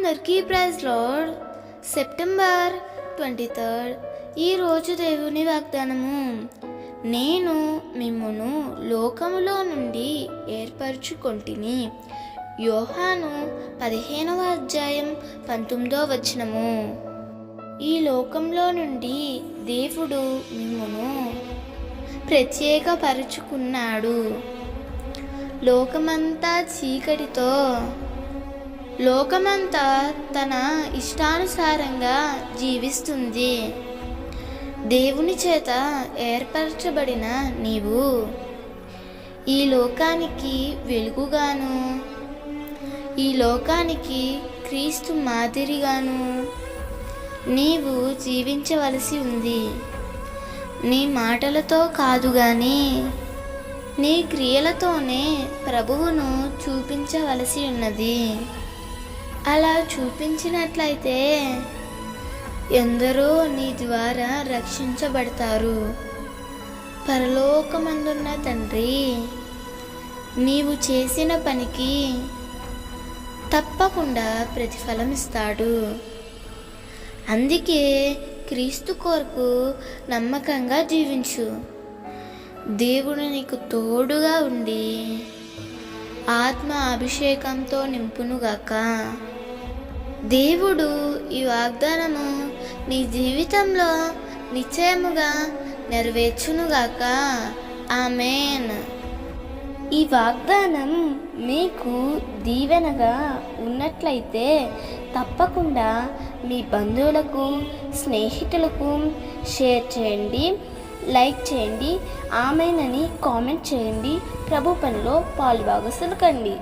అందరికీ praise Lord. September twenty third ఈరోజు దేవుని వాగ్దానము. నేను మిమ్మును లోకములో నుండి ఏర్పరచుకొంటిని. యోహాను పదిహేనవ అధ్యాయం పంతొమ్మిదో వచనము. ఈ లోకంలో నుండి దేవుడు మిమ్మును ప్రత్యేకపరుచుకున్నాడు. లోకమంతా చీకటితో లోకమంతా తన ఇష్టానుసారంగా జీవిస్తుంది. దేవుని చేత ఏర్పరచబడిన నీవు ఈ లోకానికి వెలుగుగాను ఈ లోకానికి క్రీస్తు మాదిరిగాను నీవు జీవించవలసి ఉంది. నీ మాటలతో కాదు కానీ నీ క్రియలతోనే ప్రభువును చూపించవలసి ఉన్నది. అలా చూపించినట్లయితే ఎందరో నీ ద్వారా రక్షించబడతారు. పరలోకమందున్న తండ్రి నీవు చేసిన పనికి తప్పకుండా ప్రతిఫలం ఇస్తాడు అందుకే క్రీస్తు కొరకు నమ్మకంగా జీవించు. దేవుడు నీకు తోడుగా ఉండి ఆత్మ అభిషేకంతో నింపునుగాక. దేవుడు ఈ వాగ్దానము నీ జీవితంలో నిశ్చయముగా నెరవేర్చునుగాక. ఆమెన్. ఈ వాగ్దానం మీకు దీవెనగా ఉన్నట్లయితే తప్పకుండా మీ బంధువులకు స్నేహితులకు షేర్ చేయండి లైక్ చేయండి ఆమెనని కామెంట్ చేయండి. ప్రభు పనిలో పాలుభాగస్తులు కండి